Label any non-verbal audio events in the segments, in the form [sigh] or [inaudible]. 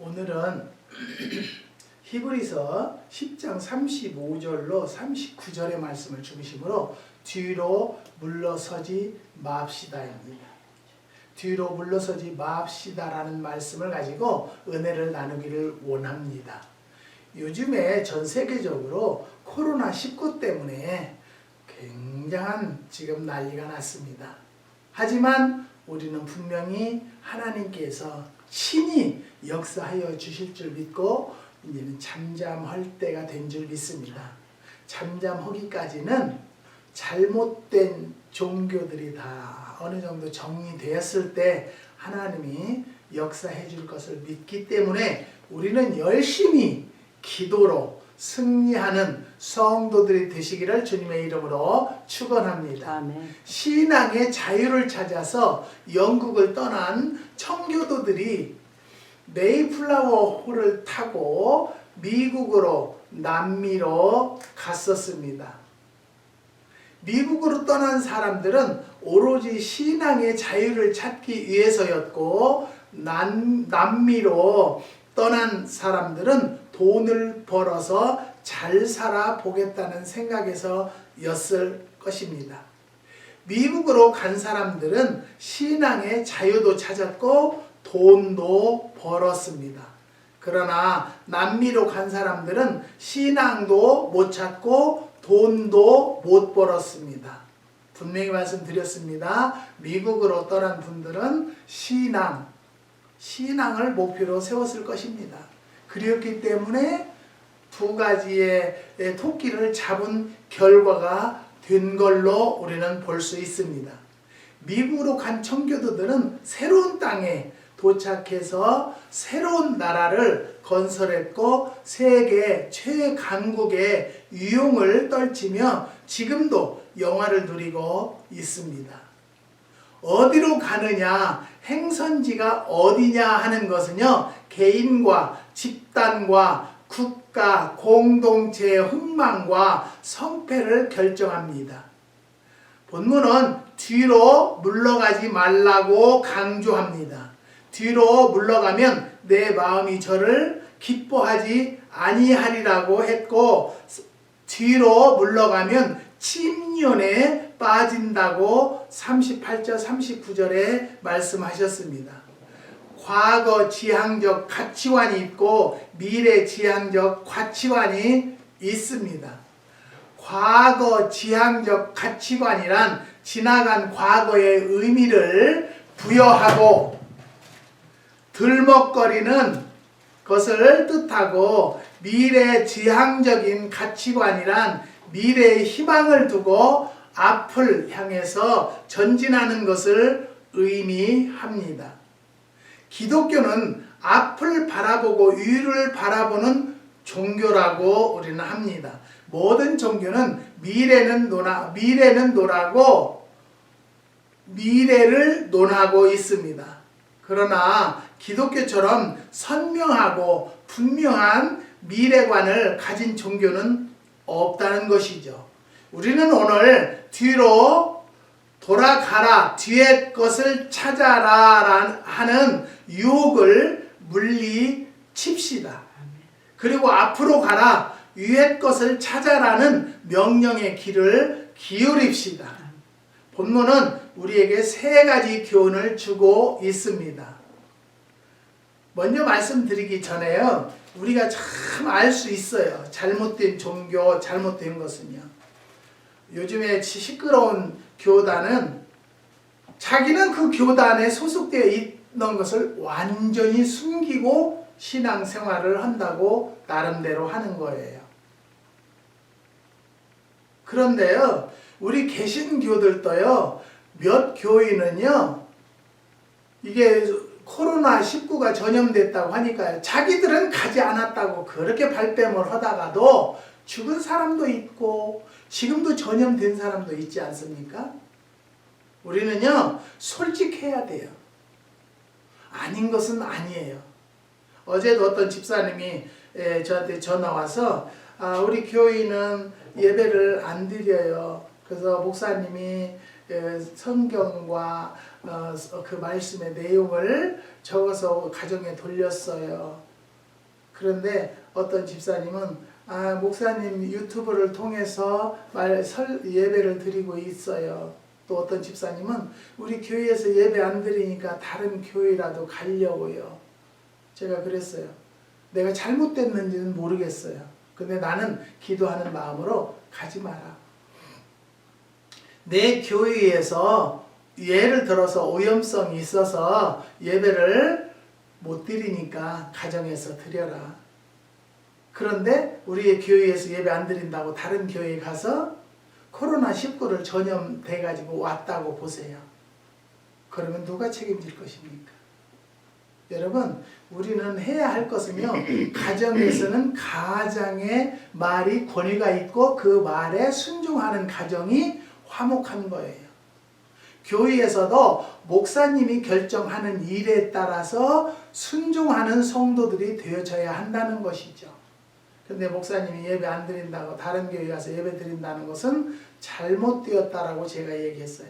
오늘은 [clears throat] 히브리서 10장 35절로 39절의 말씀을 중심으로 뒤로 물러서지 맙시다입니다. 뒤로 물러서지 맙시다라는 말씀을 가지고 은혜를 나누기를 원합니다. 요즘에 전 세계적으로 코로나19 때문에 굉장한 지금 난리가 났습니다. 하지만 우리는 분명히 하나님께서 친히 역사하여 주실 줄 믿고 이제는 잠잠할 때가 된 줄 믿습니다. 잠잠하기까지는 잘못된 종교들이 다 어느 정도 정리되었을 때 하나님이 역사해 줄 것을 믿기 때문에 우리는 열심히 기도로 승리하는 성도들이 되시기를 주님의 이름으로 축원합니다. 신앙의 자유를 찾아서 영국을 떠난 청교도들이 메이플라워 호를 타고 미국으로 남미로 갔었습니다. 미국으로 떠난 사람들은 오로지 신앙의 자유를 찾기 위해서였고 남, 남미로 떠난 사람들은 돈을 벌어서 잘 살아 보겠다는 생각에서였을 것입니다. 미국으로 간 사람들은 신앙의 자유도 찾았고 돈도 벌었습니다. 그러나 남미로 간 사람들은 신앙도 못 찾고 돈도 못 벌었습니다. 분명히 말씀드렸습니다. 미국으로 떠난 분들은 신앙, 신앙을 목표로 세웠을 것입니다. 그렇기 때문에 두 가지의 토끼를 잡은 결과가 된 걸로 우리는 볼 수 있습니다. 미국으로 간 청교도들은 새로운 땅에 도착해서 새로운 나라를 건설했고 세계 최강국의 위용을 떨치며 지금도 영화를 누리고 있습니다. 어디로 가느냐, 행선지가 어디냐 하는 것은요, 개인과 집단과 국가, 공동체의 흥망과 성패를 결정합니다. 본문은 뒤로 물러가지 말라고 강조합니다. 뒤로 물러가면 내 마음이 저를 기뻐하지 아니하리라고 했고 뒤로 물러가면 침륜에 빠진다고 38절 39절에 말씀하셨습니다. 과거 지향적 가치관이 있고 미래 지향적 가치관이 있습니다. 과거 지향적 가치관이란 지나간 과거의 의미를 부여하고 들먹거리는 것을 뜻하고 미래 지향적인 가치관이란 미래의 희망을 두고 앞을 향해서 전진하는 것을 의미합니다. 기독교는 앞을 바라보고 위를 바라보는 종교라고 우리는 합니다. 모든 종교는 미래는 논하, 미래는 논하고 미래를 논하고 있습니다. 그러나 기독교처럼 선명하고 분명한 미래관을 가진 종교는 없다는 것이죠. 우리는 오늘 뒤로 돌아가라, 뒤의 것을 찾아라 하는 유혹을 물리칩시다. 그리고 앞으로 가라, 위의 것을 찾아라는 명령의 길을 기울입시다. 본문은 우리에게 세 가지 교훈을 주고 있습니다. 먼저 말씀드리기 전에요. 우리가 참 알 수 있어요. 잘못된 종교, 잘못된 것은요. 요즘에 시끄러운 교단은 자기는 그 교단에 소속되어 있는 것을 완전히 숨기고 신앙생활을 한다고 나름대로 하는 거예요. 그런데요, 우리 개신교들도요, 몇 교인은요, 이게 코로나19가 전염됐다고 하니까요. 자기들은 가지 않았다고 그렇게 발뺌을 하다가도 죽은 사람도 있고 지금도 전염된 사람도 있지 않습니까? 우리는요, 솔직해야 돼요. 아닌 것은 아니에요. 어제도 어떤 집사님이 에, 저한테 전화 와서 아, 우리 교인은 예배를 안 드려요. 그래서 목사님이 에, 성경과 어, 그 말씀의 내용을 적어서 가정에 돌렸어요. 그런데 어떤 집사님은 아, 목사님 유튜브를 통해서 말, 설, 예배를 드리고 있어요. 또 어떤 집사님은 우리 교회에서 예배 안 드리니까 다른 교회라도 가려고요. 제가 그랬어요. 내가 잘못됐는지는 모르겠어요. 근데 나는 기도하는 마음으로 가지 마라. 내 교회에서 예를 들어서 오염성이 있어서 예배를 못 드리니까 가정에서 드려라. 그런데 우리의 교회에서 예배 안 드린다고 다른 교회에 가서 코로나19를 전염돼 가지고 왔다고 보세요. 그러면 누가 책임질 것입니까? 여러분, 우리는 해야 할 것은요, [clears throat] 가정에서는 가장의 말이 권위가 있고 그 말에 순종하는 가정이 화목한 거예요. 교회에서도 목사님이 결정하는 일에 따라서 순종하는 성도들이 되어져야 한다는 것이죠. 근데 목사님이 예배 안 드린다고 다른 교회 가서 예배 드린다는 것은 잘못되었다라고 제가 얘기했어요.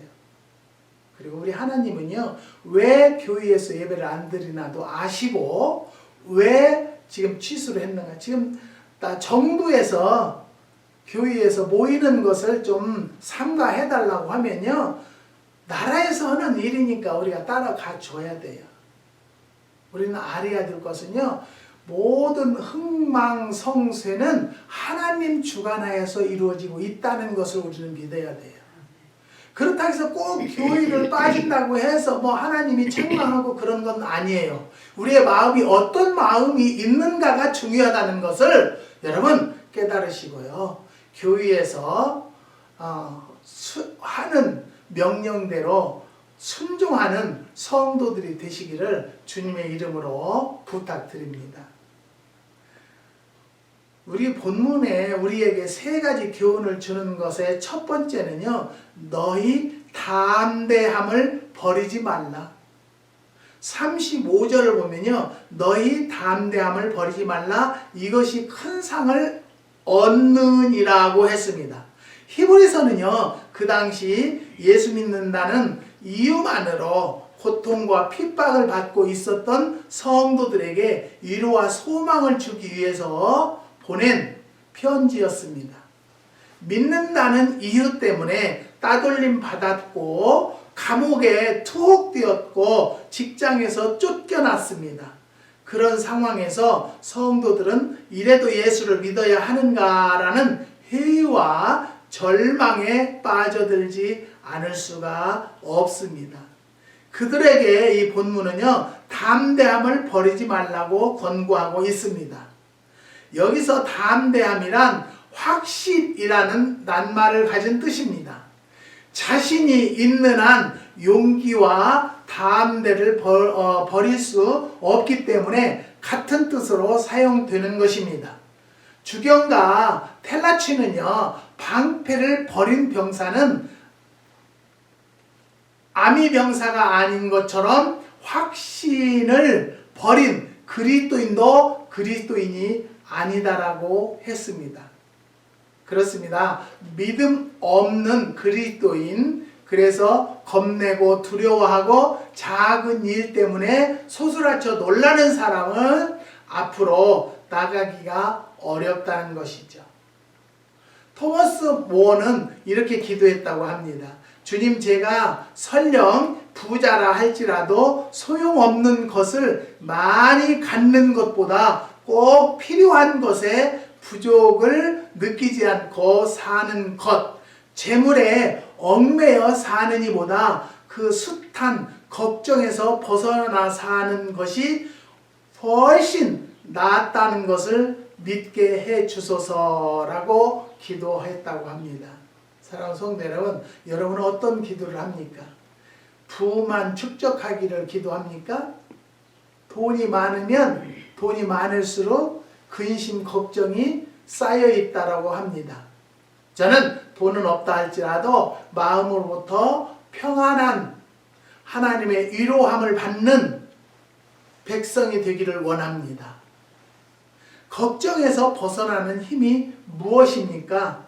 그리고 우리 하나님은요, 왜 교회에서 예배를 안 드리나도 아시고, 왜 지금 취소를 했는가. 지금 나 정부에서 교회에서 모이는 것을 좀 삼가해달라고 하면요, 나라에서 하는 일이니까 우리가 따라가 줘야 돼요. 우리는 알아야 될 것은요, 모든 흥망성쇠는 하나님 주관하에서 이루어지고 있다는 것을 우리는 믿어야 돼요. 그렇다고 해서 꼭 교회를 빠진다고 해서 뭐 하나님이 책망하고 그런 건 아니에요. 우리의 마음이 어떤 마음이 있는가가 중요하다는 것을 여러분 깨달으시고요. 교회에서 어, 수, 하는 명령대로 순종하는 성도들이 되시기를 주님의 이름으로 부탁드립니다. 우리 본문에 우리에게 세 가지 교훈을 주는 것의 첫 번째는요, 너희 담대함을 버리지 말라. 35절을 보면요, 너희 담대함을 버리지 말라. 이것이 큰 상을 얻느니라고 했습니다. 히브리서는요, 그 당시 예수 믿는다는 이유만으로 고통과 핍박을 받고 있었던 성도들에게 위로와 소망을 주기 위해서 보낸 편지였습니다. 믿는다는 이유 때문에 따돌림 받았고 감옥에 투옥되었고 직장에서 쫓겨났습니다. 그런 상황에서 성도들은 이래도 예수를 믿어야 하는가라는 회의와 절망에 빠져들지 않을 수가 없습니다. 그들에게 이 본문은요, 담대함을 버리지 말라고 권고하고 있습니다. 여기서 담대함이란 확실이라는 낱말을 가진 뜻입니다. 자신이 있는 한 용기와 담대를 벌, 어, 버릴 수 없기 때문에 같은 뜻으로 사용되는 것입니다. 주경가 텔라치는요, 방패를 버린 병사는 아미 병사가 아닌 것처럼 확신을 버린 그리스도인도 그리스도인이 아니다라고 했습니다. 그렇습니다. 믿음 없는 그리스도인 그래서 겁내고 두려워하고 작은 일 때문에 소스라쳐 놀라는 사람은 앞으로 나가기가 어렵다는 것이죠. 토머스 모어는 이렇게 기도했다고 합니다. 주님 제가 설령 부자라 할지라도 소용없는 것을 많이 갖는 것보다 꼭 필요한 것에 부족을 느끼지 않고 사는 것, 재물에 얽매여 사는 이보다 그 숱한 걱정에서 벗어나 사는 것이 훨씬 낫다는 것을 믿게 해 주소서라고 기도했다고 합니다. 사랑하는 성도 여러분, 여러분은 어떤 기도를 합니까? 부만 축적하기를 기도합니까? 돈이 많으면 돈이 많을수록 근심 걱정이 쌓여 있다라고 합니다. 저는 돈은 없다 할지라도 마음으로부터 평안한 하나님의 위로함을 받는 백성이 되기를 원합니다. 걱정에서 벗어나는 힘이 무엇입니까?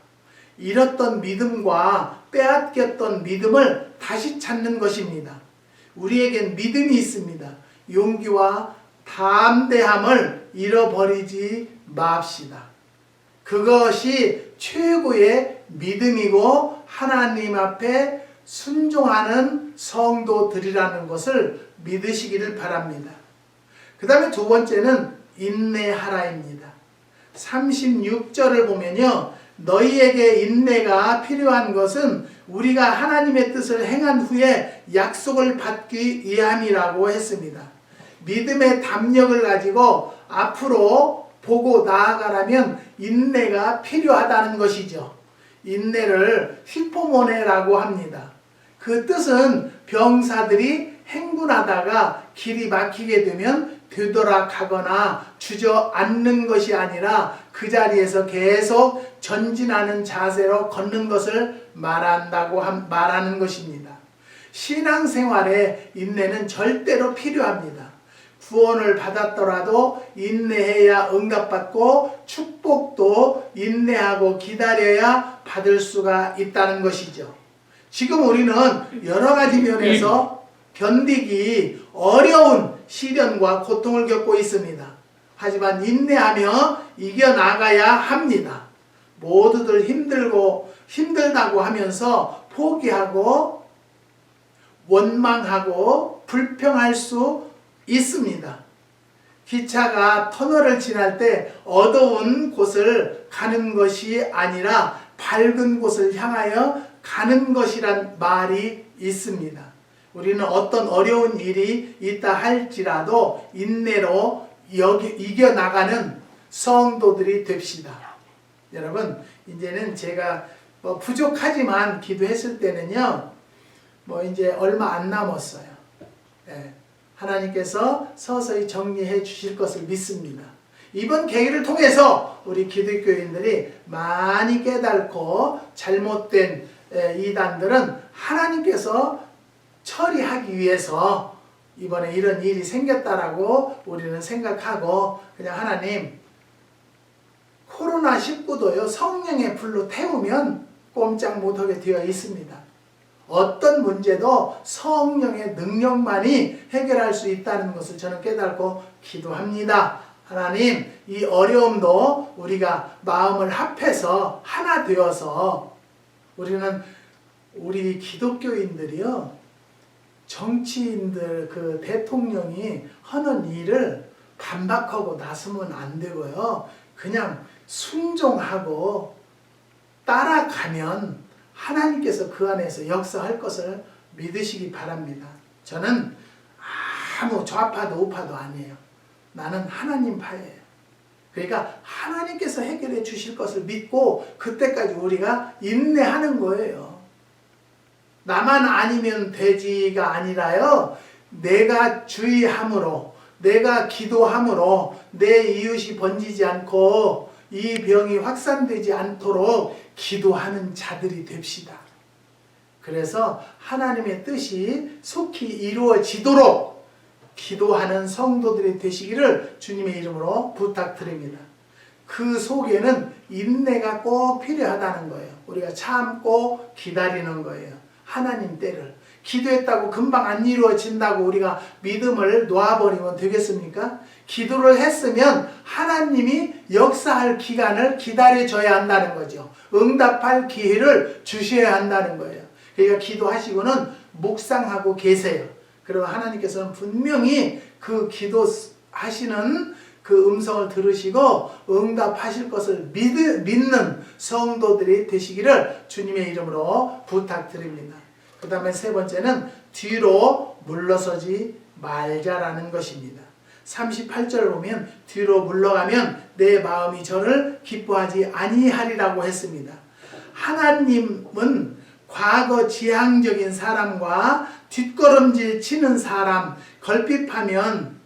잃었던 믿음과 빼앗겼던 믿음을 다시 찾는 것입니다. 우리에겐 믿음이 있습니다. 용기와 담대함을 잃어버리지 맙시다. 그것이 최고의 믿음이고 하나님 앞에 순종하는 성도들이라는 것을 믿으시기를 바랍니다. 그 다음에 두 번째는 인내하라입니다. 36절을 보면요. 너희에게 인내가 필요한 것은 우리가 하나님의 뜻을 행한 후에 약속을 받기 위함이라고 했습니다. 믿음의 담력을 가지고 앞으로 보고 나아가라면 인내가 필요하다는 것이죠. 인내를 히포모네라고 합니다. 그 뜻은 병사들이 행군하다가 길이 막히게 되면 되돌아가거나 주저앉는 것이 아니라 그 자리에서 계속 전진하는 자세로 걷는 것을 말한다고 함- 말하는 것입니다. 신앙생활에 인내는 절대로 필요합니다. 구원을 받았더라도 인내해야 응답받고 축복도 인내하고 기다려야 받을 수가 있다는 것이죠. 지금 우리는 여러 가지 면에서 견디기 어려운 시련과 고통을 겪고 있습니다. 하지만 인내하며 이겨나가야 합니다. 모두들 힘들고 힘들다고 하면서 포기하고 원망하고 불평할 수 있습니다. 기차가 터널을 지날 때 어두운 곳을 가는 것이 아니라 밝은 곳을 향하여 가는 것이란 말이 있습니다. 우리는 어떤 어려운 일이 있다 할지라도 인내로 이겨나가는 성도들이 됩시다. 여러분, 이제는 제가 뭐 부족하지만 기도했을 때는요, 뭐 이제 얼마 안 남았어요. 예. 하나님께서 서서히 정리해 주실 것을 믿습니다. 이번 계기를 통해서 우리 기독교인들이 많이 깨닫고 잘못된 에, 이단들은 하나님께서 처리하기 위해서 이번에 이런 일이 생겼다라고 우리는 생각하고 그냥 하나님 코로나19도요 성령의 불로 태우면 꼼짝 못하게 되어 있습니다. 어떤 문제도 성령의 능력만이 해결할 수 있다는 것을 저는 깨닫고 기도합니다. 하나님, 이 어려움도 우리가 마음을 합해서 하나 되어서 우리는 우리 기독교인들이요, 정치인들, 그 대통령이 하는 일을 반박하고 나서면 안 되고요. 그냥 순종하고 따라가면 하나님께서 그 안에서 역사할 것을 믿으시기 바랍니다. 저는 아무 좌파도 우파도 아니에요. 나는 하나님 파예요. 그러니까 하나님께서 해결해 주실 것을 믿고 그때까지 우리가 인내하는 거예요. 나만 아니면 되지가 아니라요. 내가 주의함으로, 내가 기도함으로 내 이웃이 번지지 않고 이 병이 확산되지 않도록 기도하는 자들이 됩시다. 그래서 하나님의 뜻이 속히 이루어지도록 기도하는 성도들이 되시기를 주님의 이름으로 부탁드립니다. 그 속에는 인내가 꼭 필요하다는 거예요. 우리가 참고 기다리는 거예요. 하나님 때를. 기도했다고 금방 안 이루어진다고 우리가 믿음을 놓아버리면 되겠습니까? 기도를 했으면 하나님이 역사할 기간을 기다려줘야 한다는 거죠. 응답할 기회를 주셔야 한다는 거예요. 그러니까 기도하시고는 묵상하고 계세요. 그러면 하나님께서는 분명히 그 기도하시는 그 음성을 들으시고 응답하실 것을 믿, 믿는 성도들이 되시기를 주님의 이름으로 부탁드립니다. 그 다음에 세 번째는 뒤로 물러서지 말자라는 것입니다. 38절을 보면 뒤로 물러가면 내 마음이 저를 기뻐하지 아니하리라고 했습니다. 하나님은 과거 지향적인 사람과 뒷걸음질 치는 사람, 걸핏하면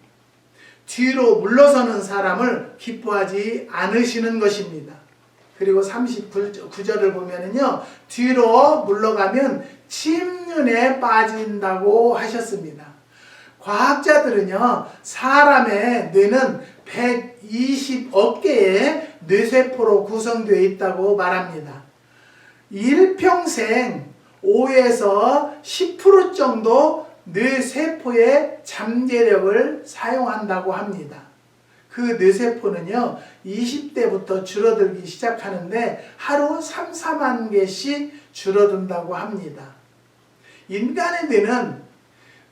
뒤로 물러서는 사람을 기뻐하지 않으시는 것입니다. 그리고 39절을 보면은요, 뒤로 물러가면 침륜에 빠진다고 하셨습니다. 과학자들은요, 사람의 뇌는 120억 개의 뇌세포로 구성되어 있다고 말합니다. 일평생 5에서 10% 정도 뇌세포의 잠재력을 사용한다고 합니다. 그 뇌세포는요, 20대부터 줄어들기 시작하는데 하루 3, 4만 개씩 줄어든다고 합니다. 인간의 뇌는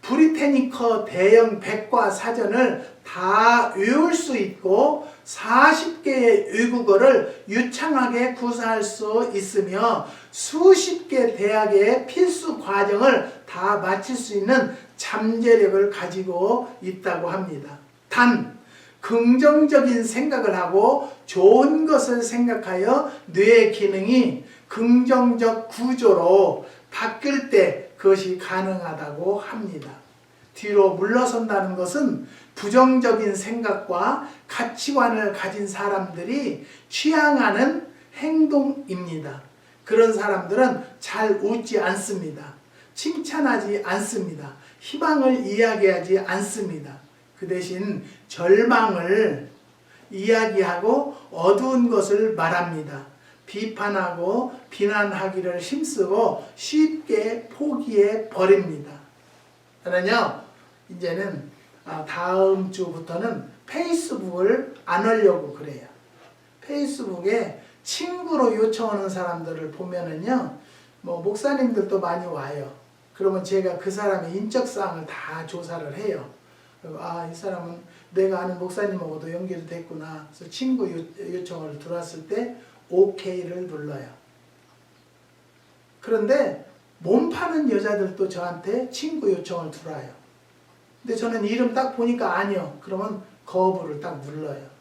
브리테니커 대형 백과 사전을 다 외울 수 있고 40개의 외국어를 유창하게 구사할 수 있으며 수십 개 대학의 필수 과정을 다 마칠 수 있는 잠재력을 가지고 있다고 합니다. 단 긍정적인 생각을 하고 좋은 것을 생각하여 뇌의 기능이 긍정적 구조로 바뀔 때 그것이 가능하다고 합니다. 뒤로 물러선다는 것은 부정적인 생각과 가치관을 가진 사람들이 취향하는 행동입니다. 그런 사람들은 잘 웃지 않습니다. 칭찬하지 않습니다. 희망을 이야기하지 않습니다. 그 대신 절망을 이야기하고 어두운 것을 말합니다. 비판하고 비난하기를 힘쓰고 쉽게 포기해 버립니다. 저는요, 이제는 아, 다음 주부터는 페이스북을 안 하려고 그래요. 페이스북에 친구로 요청하는 사람들을 보면은요, 뭐 목사님들도 많이 와요. 그러면 제가 그 사람의 인적 사항을 다 조사를 해요. 아, 이 사람은 내가 아는 목사님하고도 연결이 됐구나. 그래서 친구 요, 요청을 들어왔을 때 OK를 눌러요. 그런데 몸 파는 여자들도 저한테 친구 요청을 들어와요. 근데 저는 이름 딱 보니까 아니요. 그러면 거부를 딱 눌러요.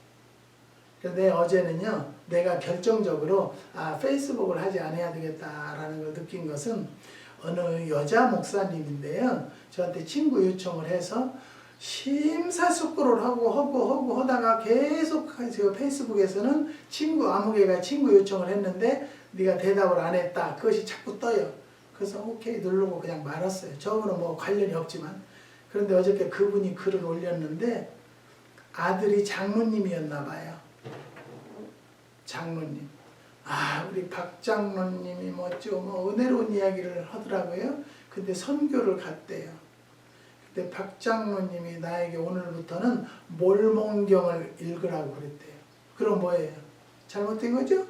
근데 어제는요, 내가 결정적으로 아, 페이스북을 하지 않아야 되겠다라는 걸 느낀 것은 어느 여자 목사님인데요. 저한테 친구 요청을 해서 심사숙고를 하고 하고 하고 하다가 계속 제가 페이스북에서는 친구 아무 개가 친구 요청을 했는데 네가 대답을 안 했다. 그것이 자꾸 떠요. 그래서 오케이 누르고 그냥 말았어요. 저거는 뭐 관련이 없지만 그런데 어저께 그분이 글을 올렸는데 아들이 장로님이었나 봐요. 장로님. 아, 우리 박 장로님이 뭐죠? 뭐 은혜로운 이야기를 하더라고요. 근데 선교를 갔대요. 근데 박 장로님이 나에게 오늘부터는 몰몬경을 읽으라고 그랬대요. 그럼 뭐예요? 잘못된 거죠?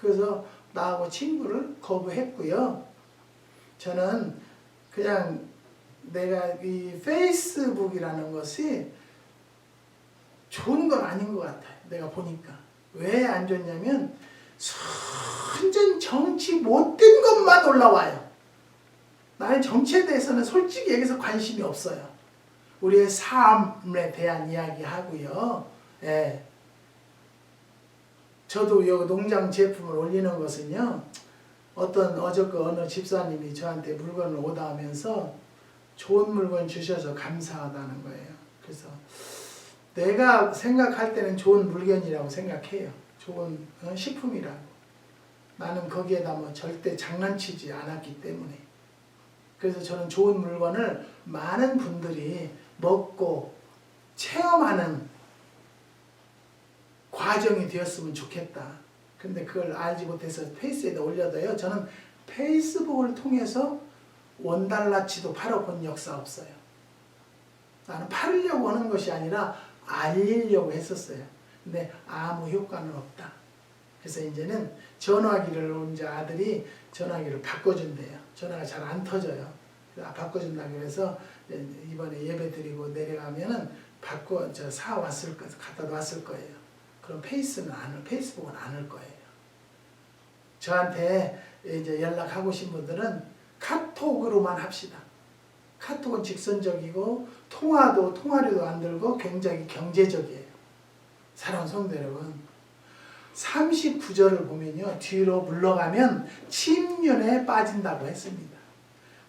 그래서 나하고 친구를 거부했고요. 저는 그냥 내가 이 페이스북이라는 것이 좋은 건 아닌 것 같아요. 내가 보니까. 왜 안 좋냐면, 완전 정치 못된 것만 올라와요. 나는 정치에 대해서는 솔직히 여기서 관심이 없어요. 우리의 삶에 대한 이야기 하고요. 예. 저도 여기 농장 제품을 올리는 것은요. 어떤 어저께 어느 집사님이 저한테 물건을 오다 하면서 좋은 물건 주셔서 감사하다는 거예요. 그래서 내가 생각할 때는 좋은 물건이라고 생각해요. 좋은 어, 식품이라고. 나는 거기에다 뭐 절대 장난치지 않았기 때문에. 그래서 저는 좋은 물건을 많은 분들이 먹고 체험하는 과정이 되었으면 좋겠다. 근데 그걸 알지 못해서 페이스에다 올려도요. 저는 페이스북을 통해서 원달러치도 팔아본 역사 없어요. 나는 팔으려고 하는 것이 아니라 알리려고 했었어요. 근데 아무 효과는 없다. 그래서 이제는 전화기를 이제 아들이 전화기를 바꿔준대요. 전화가 잘 안 터져요. 바꿔준다 그래서 이번에 예배 드리고 내려가면은 바꿔 저 사 왔을 거 갖다 놨을 거예요. 그럼 페이스는 안 페이스북은 안할 거예요. 저한테 이제 연락하고 신 분들은 카톡으로만 합시다. 카톡은 직선적이고 통화도 통화료도 안 들고 굉장히 경제적이에요. 사랑하는 성도 여러분, 39절을 보면요 뒤로 물러가면 침륜에 빠진다고 했습니다.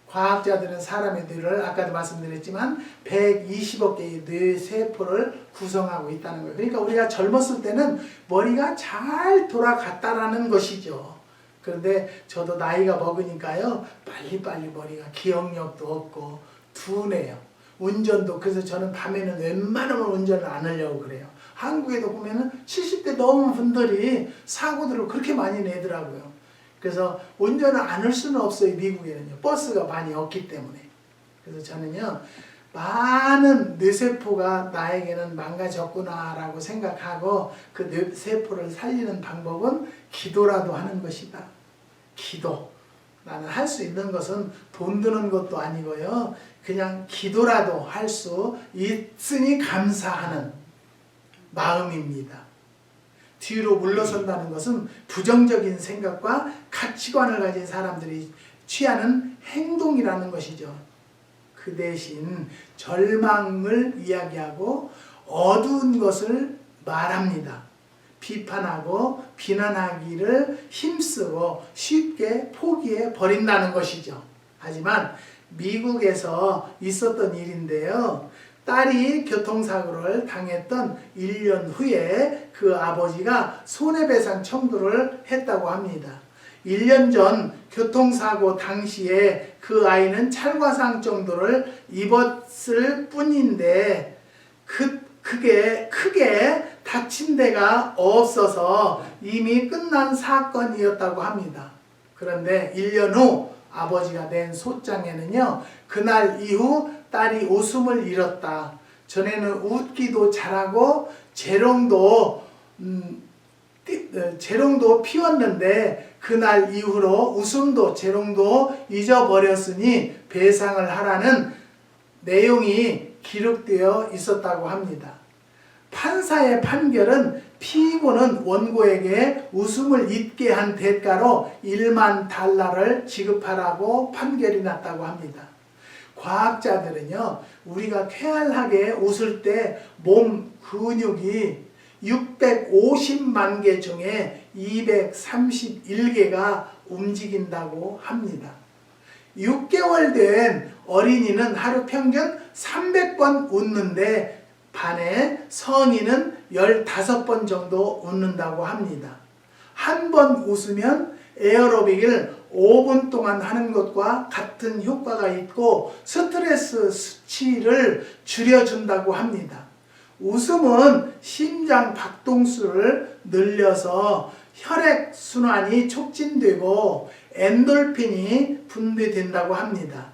과학자들은 사람의 뇌를 아까도 말씀드렸지만 120억 개의 뇌 세포를 구성하고 있다는 거예요. 그러니까 우리가 젊었을 때는 머리가 잘 돌아갔다라는 것이죠. 그런데 저도 나이가 먹으니까요 빨리빨리 머리가 기억력도 없고 둔해요. 운전도 그래서 저는 밤에는 웬만하면 운전을 안 하려고 그래요. 한국에도 보면은 70대 넘은 분들이 사고들을 그렇게 많이 내더라고요. 그래서 운전을 안 할 수는 없어요 미국에는요. 버스가 많이 없기 때문에. 그래서 저는요 많은 뇌세포가 나에게는 망가졌구나라고 생각하고 그 뇌세포를 살리는 방법은 기도라도 하는 것이다. 기도. 나는 할 수 있는 것은 돈 드는 것도 아니고요. 그냥 기도라도 할 수 있으니 감사하는 마음입니다. 뒤로 물러선다는 것은 부정적인 생각과 가치관을 가진 사람들이 취하는 행동이라는 것이죠. 그 대신 절망을 이야기하고 어두운 것을 말합니다. 비판하고 비난하기를 힘쓰고 쉽게 포기해 버린다는 것이죠. 하지만 미국에서 있었던 일인데요. 딸이 교통사고를 당했던 1년 후에 그 아버지가 손해배상 청구를 했다고 합니다. 1년 전 교통사고 당시에 그 아이는 찰과상 정도를 입었을 뿐인데 그, 그게 크게 다친 데가 없어서 이미 끝난 사건이었다고 합니다. 그런데 1년 후 아버지가 낸 소장에는요, 그날 이후 딸이 웃음을 잃었다. 전에는 웃기도 잘하고 재롱도 음, 띠- 어, 재롱도 피웠는데 그날 이후로 웃음도 재롱도 잊어버렸으니 배상을 하라는 내용이 기록되어 있었다고 합니다. 판사의 판결은 피고는 원고에게 웃음을 잊게 한 대가로 1만 달러를 지급하라고 판결이 났다고 합니다. 과학자들은요, 우리가 쾌활하게 웃을 때 몸 근육이 650만 개 중에 231개가 움직인다고 합니다. 6개월 된 어린이는 하루 평균 300번 웃는데 반에 성인은 15번 정도 웃는다고 합니다. 한 번 웃으면 에어로빅을 5분 동안 하는 것과 같 은 효과가 있고 스트레스 수치를 줄여준다고 합니다. 웃음은 심장 박동수를 늘려서 혈액 순환이 촉진되고 엔돌핀이 분비된다고 합니다.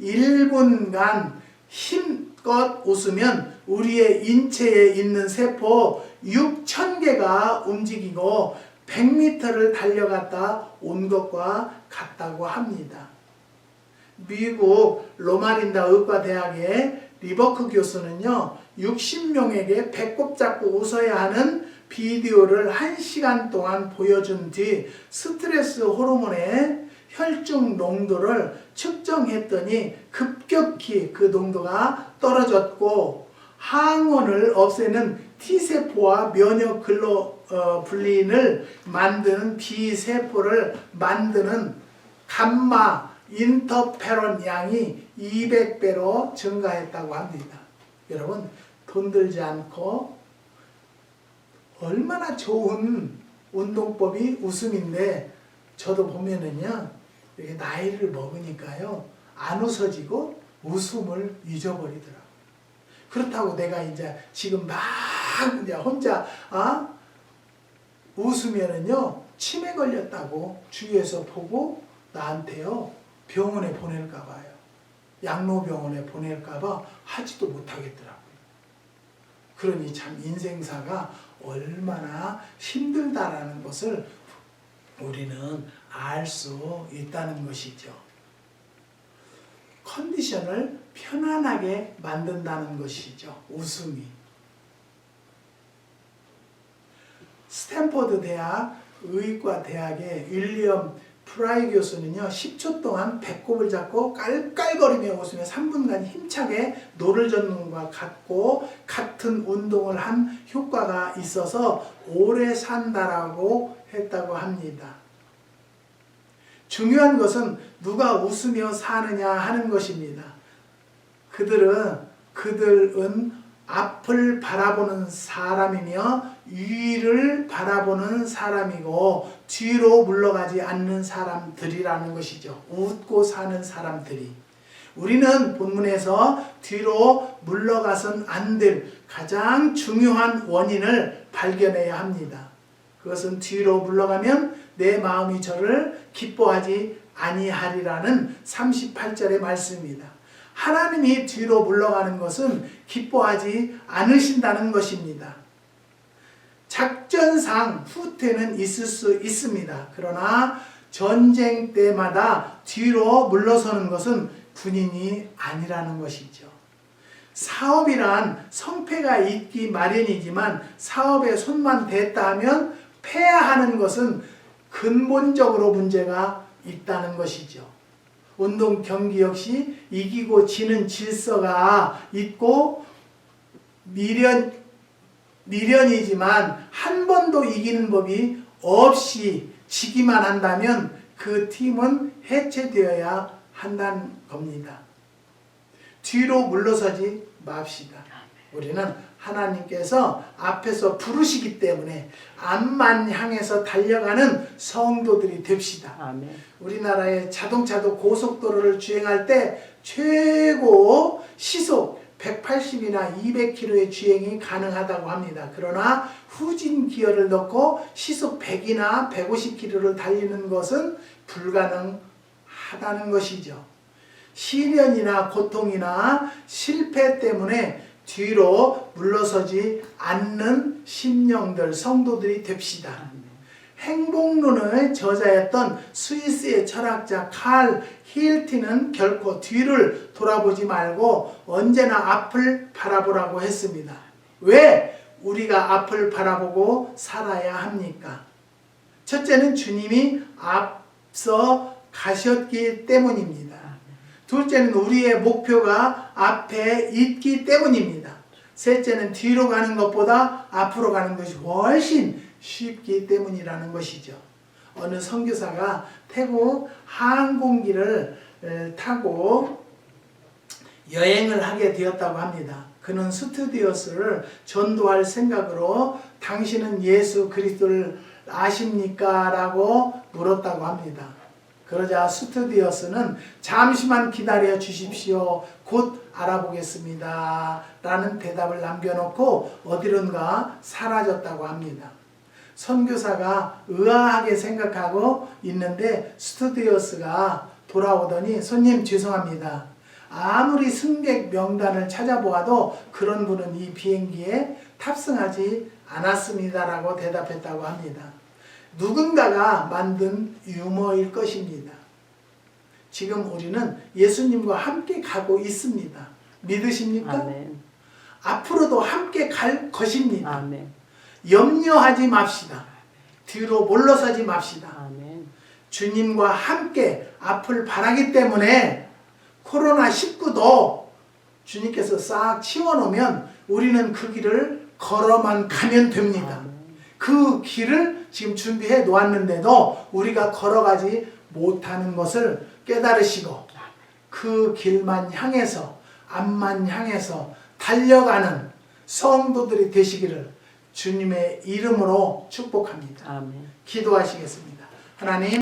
1분간 힘껏 웃으면 우리의 인체에 있는 세포 6,000개가 움직이고 100m를 달려갔다 온 것과 같다고 합니다. 미국 로마린다 의과대학의 리버크 교수는요, 60명에게 배꼽 잡고 웃어야 하는 비디오를 1시간 동안 보여준 뒤 스트레스 호르몬의 혈중 농도를 측정했더니 급격히 그 농도가 떨어졌고 항원을 없애는 T세포와 면역 글로불린을 만드는 B세포를 만드는 감마 인터페론 양이 200배로 증가했다고 합니다. 여러분 돈 들지 않고 얼마나 좋은 운동법이 웃음인데 저도 보면은요 이렇게 나이를 먹으니까요 안 웃어지고 웃음을 잊어버리더라고요. 그렇다고 내가 이제 지금 막 이제 혼자 아 웃으면은요 치매 걸렸다고 주위에서 보고 나한테요 병원에 보낼까 봐요. 양로병원에 보낼까 봐 하지도 못하겠더라고요. 그러니 참 인생사가 얼마나 힘들다라는 것을 우리는 알 수 있다는 것이죠. 컨디션을 편안하게 만든다는 것이죠. 웃음이. 스탠퍼드 대학 의과 대학의 윌리엄 프라이 교수는요 10초 동안 배꼽을 잡고 깔깔거리며 웃으며 3분간 힘차게 노를 젓는 것과 같고 같은 운동을 한 효과가 있어서 오래 산다라고 했다고 합니다. 중요한 것은 누가 웃으며 사느냐 하는 것입니다. 그들은 그들은 앞을 바라보는 사람이며 위를 바라보는 사람이고 뒤로 물러가지 않는 사람들이라는 것이죠. 웃고 사는 사람들이. 우리는 본문에서 뒤로 물러가선 안 될 가장 중요한 원인을 발견해야 합니다. 그것은 뒤로 물러가면 내 마음이 저를 기뻐하지 아니하리라는 38절의 말씀입니다. 하나님이 뒤로 물러가는 것은 기뻐하지 않으신다는 것입니다. 작전상 후퇴는 있을 수 있습니다. 그러나 전쟁 때마다 뒤로 물러서는 것은 군인이 아니라는 것이죠. 사업이란 성패가 있기 마련이지만 사업에 손만 댔다 하면 패하는 것은 근본적으로 문제가 있다는 것이죠. 운동 경기 역시 이기고 지는 질서가 있고 미련 미련이지만 한 번도 이기는 법이 없이 지기만 한다면 그 팀은 해체되어야 한다는 겁니다. 뒤로 물러서지 맙시다. 우리는 하나님께서 앞에서 부르시기 때문에 앞만 향해서 달려가는 성도들이 됩시다. 아멘. 우리나라의 자동차도 고속도로를 주행할 때 최고 시속 180이나 200km의 주행이 가능하다고 합니다. 그러나 후진 기어를 넣고 시속 100이나 150km를 달리는 것은 불가능하다는 것이죠. 시련이나 고통이나 실패 때문에 뒤로 물러서지 않는 심령들, 성도들이 됩시다. 행복론의 저자였던 스위스의 철학자 칼 힐티는 결코 뒤를 돌아보지 말고 언제나 앞을 바라보라고 했습니다. 왜 우리가 앞을 바라보고 살아야 합니까? 첫째는 주님이 앞서 가셨기 때문입니다. 둘째는 우리의 목표가 앞에 있기 때문입니다. 셋째는 뒤로 가는 것보다 앞으로 가는 것이 훨씬 쉽기 때문이라는 것이죠. 어느 선교사가 태국 항공기를 에, 타고 여행을 하게 되었다고 합니다. 그는 스튜디오스를 전도할 생각으로 당신은 예수 그리스도를 아십니까? 라고 물었다고 합니다. 그러자 스튜디오스는 잠시만 기다려 주십시오. 곧 알아보겠습니다. 라는 대답을 남겨놓고 어디론가 사라졌다고 합니다. 선교사가 의아하게 생각하고 있는데 스튜디오스가 돌아오더니 손님 죄송합니다. 아무리 승객 명단을 찾아보아도 그런 분은 이 비행기에 탑승하지 않았습니다라고 대답했다고 합니다. 누군가가 만든 유머일 것입니다. 지금 우리는 예수님과 함께 가고 있습니다. 믿으십니까? 아멘. 앞으로도 함께 갈 것입니다. 아멘. 염려하지 맙시다. 뒤로 물러서지 맙시다. 아멘. 주님과 함께 앞을 바라기 때문에 코로나19도 주님께서 싹 치워놓으면 우리는 그 길을 걸어만 가면 됩니다. 아멘. 그 길을 지금 준비해 놓았는데도 우리가 걸어가지 못하는 것을 깨달으시고 그 길만 향해서 앞만 향해서 달려가는 성도들이 되시기를 주님의 이름으로 축복합니다. 아멘. 기도하시겠습니다. 하나님